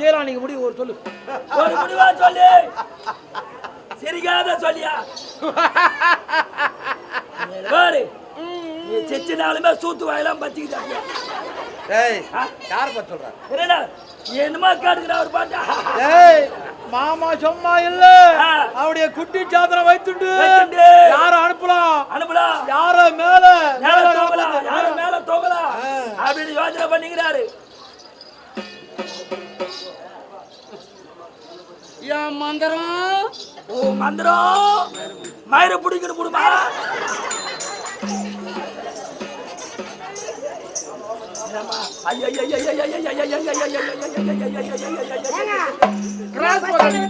செய்யலாம் நீங்க முடிவு ஒரு சொல்லு. ஒரு முடிவா சொல்லு. சிரிக்காத சொல்லியா? பாரு. நீ செச்சினாலுமே சூத்து வாயெல்லாம் பத்திக்கிட்டாங்க டேய் யார் பத்தி சொல்ற? என்னடா? நீ என்னமா காட்டுக்கிற ஒரு பாட்டா? டேய் மாமா சும்மா இல்ல. அவருடைய குட்டி சாத்திரம் வைத்துண்டு. யார அனுப்பலாம்? அனுப்பலாம். யார மேல? மேல தூங்கலாம். யாரும் மேல தூங்கலாம். அப்படின்னு யோசனை பண்ணிக்கிறாரு. என் மந்திரம் ஓ மந்திரம் மயிரை கிராஸ் பண்ணி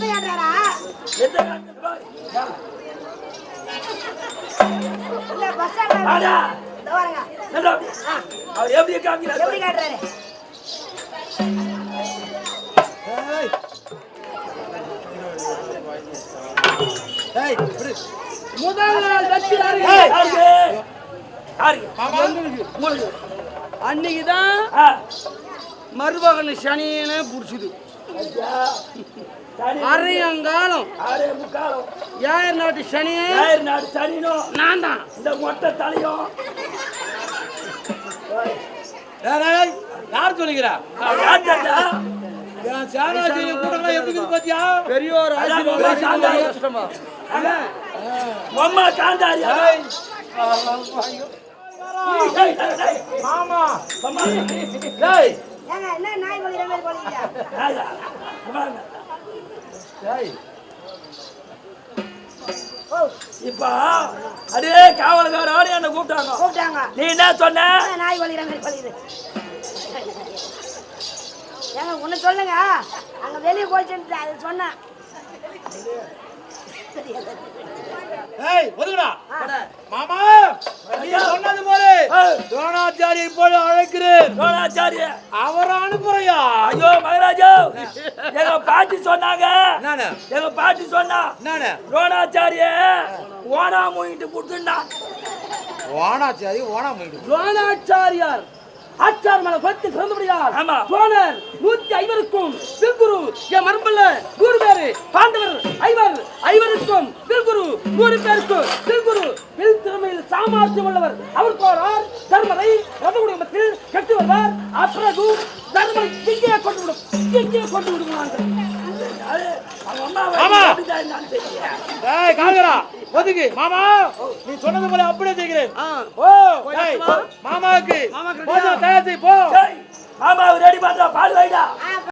அவர் எப்படி காமிக்கிறார் டேய். டேய், விடு. முதல் நாள் தச்சிடாரு ஏய். யாருக்கு? யாருக்கு? மாமா உங்களுக்கு. அன்னைக்கு தான் ஆ. மருமகன் சனியனே புடிச்சுது. அரையங்காலம். ஏன் நாட்டு சனியே ஞாயிறு நாடு சனினும் நான் தான். இந்த மொட்டை தலையும் யார் சொல்லுகிறா? கூட்டம்லாம் எப்படி பாத்தியா? பெரியோர் ஆசீர்வாதம் சாந்தாரி. மாமா. அம்மா. டேய் என்ன நாய் மாதிரி. டேய் இப்ப அதே காவல்காரோட என்ன கூப்பிட்டாங்க. கூப்பிட்டாங்க. நீ என்ன சொன்ன? நாய் கொலிக்கிற மாதிரி? ஏங்க ஒண்ணு சொல்லுங்க. அங்க வெளியே போயிட்டு அது சொன்னேன். மாமா சொன்னது போல. துரோணாச்சாரியை போல அழைக்கிறேன். துரோணாச்சாரிய. அவரை அனுப்புறையா? ஐயோ மகராஜா. எங்க பாட்டி சொன்னாங்க. நானு எங்க பாட்டி சொன்னா நானு துரோணாச்சாரிய ஓனா மூங்கிட்டு கொடுத்துட்டா ஓணாச்சாரி ஓணா போயிடு துரோணாச்சாரியார். ஆச்சார் மலை பத்து பிறந்தபடியார் ஆமா. துரோணர் நூத்தி ஐவருக்கும் திருக்குரு என் மரபல்ல நூறு பேரு பாண்டவர் ஐவர் ஐவருக்கும் திருக்குரு நூறு பேருக்கும் திருக்குரு வில் திறமையில் சாமர்த்தியம் உள்ளவர். அவர் போறார் தர்மரை ரதகுடி மத்தியில் கட்டி வருவார். அப்பிறகு தர்மரை இங்கே கொண்டு விடும் இங்கே கொண்டு விடுவார்கள். அது அவங்க அம்மா ஒதுக்கு மாமா நீ சொன்னது போல அப்படியே செய்கிறேன். ஓ மாமாவுக்கு போதும், தயார் செய், போ. டேய், மாமா ரெடி பண்றா பால் வைடா